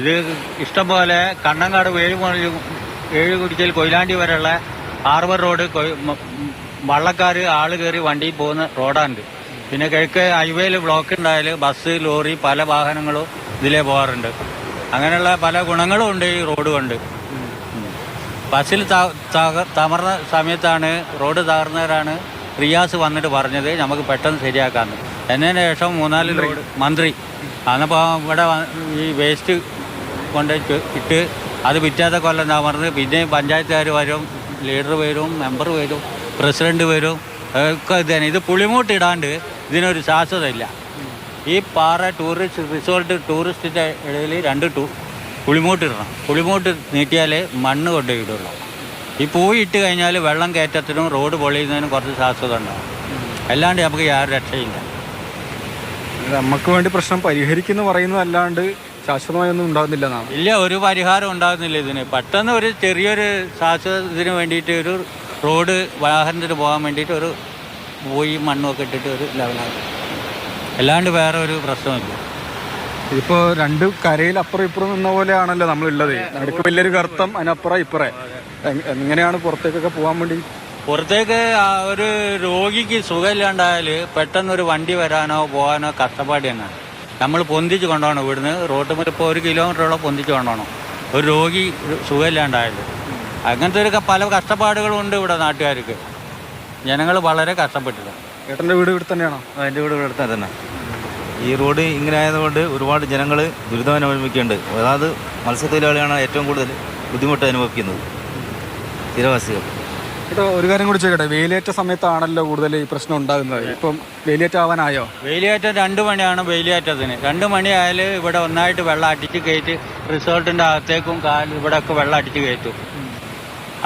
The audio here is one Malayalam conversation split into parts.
ഇത് ഇഷ്ടംപോലെ കണ്ണങ്കാട് ഏഴ് കുടിക്കൽ കൊയിലാണ്ടി വരെയുള്ള ഹാർബർ റോഡ് വള്ളക്കാർ ആൾ കയറി വണ്ടി പോകുന്ന റോഡാണ് പിന്നെ കിഴക്ക് ഹൈവേയിൽ ബ്ലോക്ക് ഉണ്ടായാൽ ബസ് ലോറി പല വാഹനങ്ങളും ഇതിലേ പോകാറുണ്ട്. അങ്ങനെയുള്ള പല ഗുണങ്ങളും ഉണ്ട് ഈ റോഡ് കൊണ്ട്. ബസ്സിൽ തമർന്ന സമയത്താണ് റോഡ് തകർന്നവരാണ് റിയാസ് വന്നിട്ട് പറഞ്ഞത് നമുക്ക് പെട്ടെന്ന് ശരിയാക്കാമെന്ന് എന്നതിന് ശേഷം മൂന്നാൽ റോഡ് മന്ത്രി. അന്നപ്പോൾ ഇവിടെ ഈ വേസ്റ്റ് കൊണ്ട് ഇട്ട് അത് പിറ്റാത്ത കൊല്ലം തമർന്ന് പിന്നെ പഞ്ചായത്തുകാർ വരും ലീഡർ വരും മെമ്പർ വരും പ്രസിഡന്റ് വരും ഒക്കെ ഇത് തന്നെ. ഇത് പുളിമൂട്ട് ഇടാണ്ട് ഇതിനൊരു ശാശ്വതമില്ല ഈ പാറ ടൂറിസ്റ്റ് റിസോർട്ട് ടൂറിസ്റ്റിന്റെ ഇടയിൽ രണ്ട് ടൂ പുളിമൂട്ട് ഇടണം. പുളിമൂട്ട് നീട്ടിയാലേ മണ്ണ് കൊണ്ട് ഇടുള്ളൂ. ഈ പൂവ് ഇട്ട് കഴിഞ്ഞാൽ വെള്ളം കയറ്റത്തിനും റോഡ് പൊളിയുന്നതിനും കുറച്ച് ശാശ്വത ഉണ്ടാവും. അല്ലാണ്ട് നമുക്ക് യാതൊരു രക്ഷയില്ല. നമുക്ക് വേണ്ടി പ്രശ്നം പരിഹരിക്കുന്നു പറയുന്നതല്ലാണ്ട് ശാശ്വതമായൊന്നും ഉണ്ടാകുന്നില്ല എന്നാണ് ഇല്ല ഒരു പരിഹാരം ഉണ്ടാകുന്നില്ല ഇതിന്. പെട്ടെന്ന് ഒരു ചെറിയൊരു ശാശ്വതത്തിന് വേണ്ടിയിട്ട് ഒരു റോഡ് വാഹനത്തിന് പോകാൻ വേണ്ടിയിട്ട് ഒരു പോയി മണ്ണൊക്കെ ഇട്ടിട്ട് ഒരു ലെവലാകും അല്ലാണ്ട് വേറെ ഒരു പ്രശ്നമില്ല. ഇതിപ്പോൾ രണ്ട് കരയിൽ അപ്പുറം ഇപ്പുറം നിന്ന പോലെയാണല്ലോ നമ്മളുള്ളത്. നടുക്ക് വലിയൊരു ഗർത്തം അതിനപ്പുറം ഇപ്പുറേ. എങ്ങനെയാണ് പുറത്തേക്കൊക്കെ പോകാൻ വേണ്ടി? പുറത്തേക്ക് ആ ഒരു രോഗിക്ക് സുഖമില്ലാണ്ടായാൽ പെട്ടെന്ന് ഒരു വണ്ടി വരാനോ പോകാനോ കഷ്ടപ്പാട് തന്നെയാണ്. നമ്മൾ പൊന്തിച്ച് കൊണ്ടുപോകണം ഇവിടുന്ന്. റോഡ് മുതൽ ഇപ്പോൾ ഒരു കിലോമീറ്ററോളം പൊന്തിച്ച് കൊണ്ടുപോകണം. ഒരു രോഗി സുഖമില്ലാണ്ടായാലും അങ്ങനത്തെ ഒരു പല കഷ്ടപ്പാടുകളുണ്ട് ഇവിടെ നാട്ടുകാർക്ക്. ജനങ്ങൾ വളരെ കഷ്ടപ്പെട്ടിട്ടുണ്ട്. ഏട്ടന്റെ വീട് ഇവിടെ തന്നെയാണോ? എന്റെ വീട് ഇവിടെ തന്നെ. ഈ റോഡ് ഇങ്ങനെ ആയതുകൊണ്ട് ഒരുപാട് ജനങ്ങൾ ദുരിതം അനുഭവിക്കുന്നുണ്ട്. അതായത് മത്സ്യത്തൊഴിലാളിയാണ് ഏറ്റവും കൂടുതൽ ബുദ്ധിമുട്ട് അനുഭവിക്കുന്നത്. സ്ഥിരവാസികൾ കേട്ടോ ഒരു കാര്യം കൂടി ചോദിക്കട്ടെ? വെയിലേറ്റ സമയത്താണല്ലോ കൂടുതൽ ഈ പ്രശ്നം ഉണ്ടാകുന്നത്. ഇപ്പം വേലിയേറ്റ ആവാനായോ വെയിലേറ്റം രണ്ട് മണിയാണ് വെയിലേറ്റത്തിന് രണ്ട് മണിയായാൽ ഇവിടെ ഒന്നായിട്ട് വെള്ളം അടിച്ച് കയറ്റി റിസോർട്ടിന്റെ അകത്തേക്കും കാൽ ഇവിടെ ഒക്കെ വെള്ളം അടിച്ച് കയറ്റും.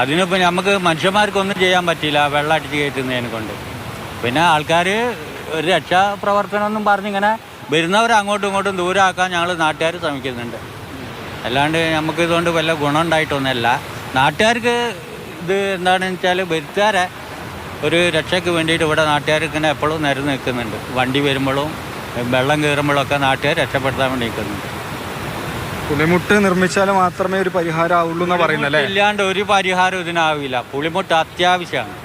അതിനിപ്പോൾ നമുക്ക് മനുഷ്യന്മാർക്കൊന്നും ചെയ്യാൻ പറ്റില്ല വെള്ളം അടിച്ച് കയറ്റുന്നതിനെ കൊണ്ട്. പിന്നെ ആൾക്കാർ ഒരു രക്ഷാപ്രവർത്തനം എന്നും പറഞ്ഞിങ്ങനെ വരുന്നവർ അങ്ങോട്ടും ഇങ്ങോട്ടും ദൂരമാക്കാൻ ഞങ്ങൾ നാട്ടുകാർ ശ്രമിക്കുന്നുണ്ട്. അല്ലാണ്ട് നമുക്ക് ഇതുകൊണ്ട് വല്ല ഗുണം ഉണ്ടായിട്ടൊന്നുമല്ല. നാട്ടുകാർക്ക് ഇത് എന്താണെന്ന് വെച്ചാൽ വരുത്താരെ ഒരു രക്ഷയ്ക്ക് വേണ്ടിയിട്ട് ഇവിടെ നാട്ടുകാർ ഇങ്ങനെ എപ്പോഴും നിരന്ന് നിൽക്കുന്നുണ്ട്. വണ്ടി വരുമ്പോഴും വെള്ളം കയറുമ്പോഴൊക്കെ നാട്ടുകാർ രക്ഷപ്പെടുത്താൻ വേണ്ടി നിൽക്കുന്നുണ്ട്. പുളിമുട്ട് നിർമ്മിച്ചാൽ മാത്രമേ ഒരു പരിഹാരം എന്ന് അല്ലേ? ഇല്ലാണ്ട് ഒരു പരിഹാരം ഇതിനാവില്ല. പുളിമുട്ട് അത്യാവശ്യമാണ്.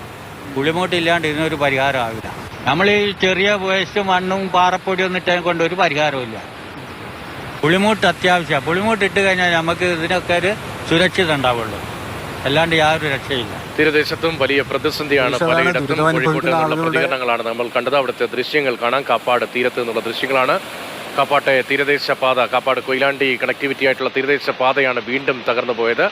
പുളിമുട്ട് ഇല്ലാണ്ട് ഇതിനൊരു പരിഹാരം ആവില്ല. നമ്മൾ ഈ ചെറിയ വേസ്റ്റ് മണ്ണും പാറപ്പൊടിയും ഇട്ടതിനെ കൊണ്ട് ഒരു പരിഹാരവും പുളിമുട്ട് അത്യാവശ്യമാണ്. പുളിമുട്ട് ഇട്ട് കഴിഞ്ഞാൽ നമുക്ക് ഇതിനൊക്കെ ഒരു സുരക്ഷിത ഉണ്ടാവുള്ളൂ. അല്ലാണ്ട് യാതൊരു രക്ഷയില്ല തീരദേശത്തും വലിയ പ്രതിസന്ധിയാണ് പലയിടത്തും ദുരിതം കോഴിക്കോട്ട് നിന്നുള്ള പ്രതികരണങ്ങളാണ് നമ്മൾ കണ്ടത്. അവിടുത്തെ ദൃശ്യങ്ങൾ കാണാം. കാപ്പാട് തീരത്ത് നിന്നുള്ള ദൃശ്യങ്ങളാണ്. കാപ്പാട്ടെ തീരദേശ പാത കാപ്പാട് കൊയിലാണ്ടി കണക്ടിവിറ്റി ആയിട്ടുള്ള തീരദേശ പാതയാണ് വീണ്ടും തകർന്നു പോയത്